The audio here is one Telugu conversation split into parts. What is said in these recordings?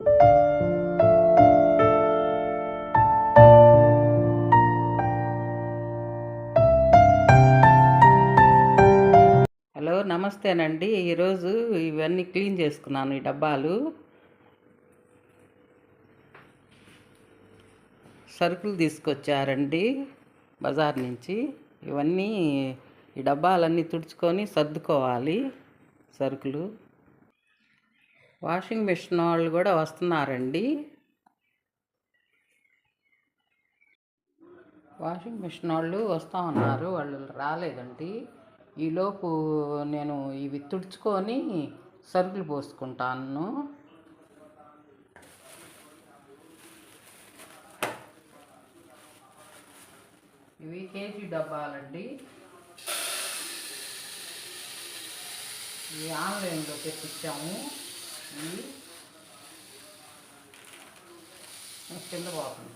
హలో నమస్తేనండి. ఈరోజు ఇవన్నీ క్లీన్ చేసుకున్నాను ఈ డబ్బాలు. సరుకులు తీసుకొచ్చారండి బజార్ నుంచి. ఇవన్నీ ఈ డబ్బాలన్నీ తుడుచుకొని సర్దుకోవాలి సరుకులు. వాషింగ్ మిషన్ వాళ్ళు కూడా వస్తున్నారండి. వాషింగ్ మిషన్ వాళ్ళు వస్తా ఉన్నారు వాళ్ళు రాలేదండి. ఈలోపు నేను ఇవి తుడుచుకొని సరుకులు పోసుకుంటాను. ఇవి కేజీ డబ్బాలండి. ఇవి ఆన్లైన్లో తెప్పించాము. Hmm? కింద పోతుంది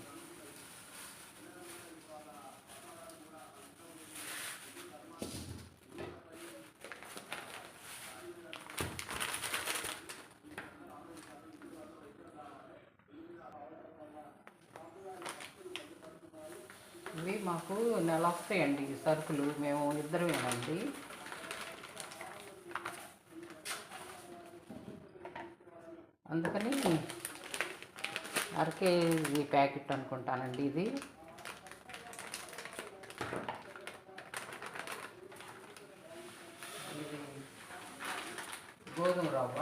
ఇవి మాకు నెల వస్తాయండి సరుకులు. మేము ఇద్దరమేనండి. అందుకని అరకే ప్యాకెట్ అనుకుంటానండి ఇది గోధుమ రవ్వ.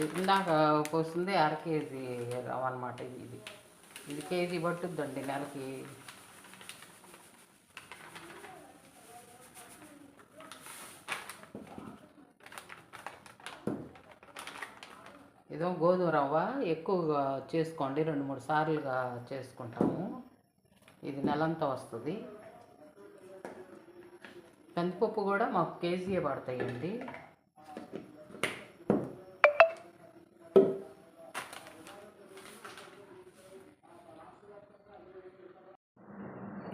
ఇది ఇందాక వస్తుంది అర కేజీ రవ్వ అనమాట ఇది ఇది కేజీ పట్టుద్దండి నెలకి. ఏదో గోధుమ రవ్వ ఎక్కువగా చేసుకోండి రెండు మూడు సార్లుగా చేసుకుంటాము. ఇది నెలంతా వస్తుంది. కందిపప్పు కూడా మాకు కేజీయే పడతాయండి.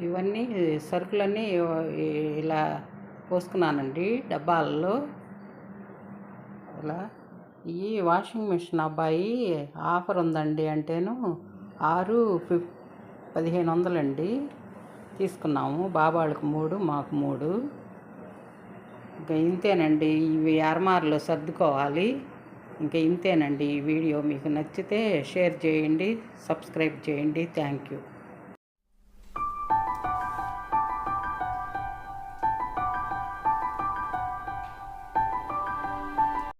ఇవన్నీ సరుకులన్నీ ఇలా పోసుకున్నానండి డబ్బాలలో. ఇలా ఈ వాషింగ్ మిషన్ అబ్బాయి ఆఫర్ ఉందండి అంటేను ఆరు ఫిఫ్ పదిహేను వందలండి. తీసుకున్నాము. బాబాళ్ళకు మూడు మాకు మూడు. ఇంకా ఇంతేనండి. ఇవి అరమార్లో సర్దుకోవాలి. ఇంకా ఇంతేనండి ఈ వీడియో. మీకు నచ్చితే షేర్ చేయండి సబ్స్క్రైబ్ చేయండి. Thank you.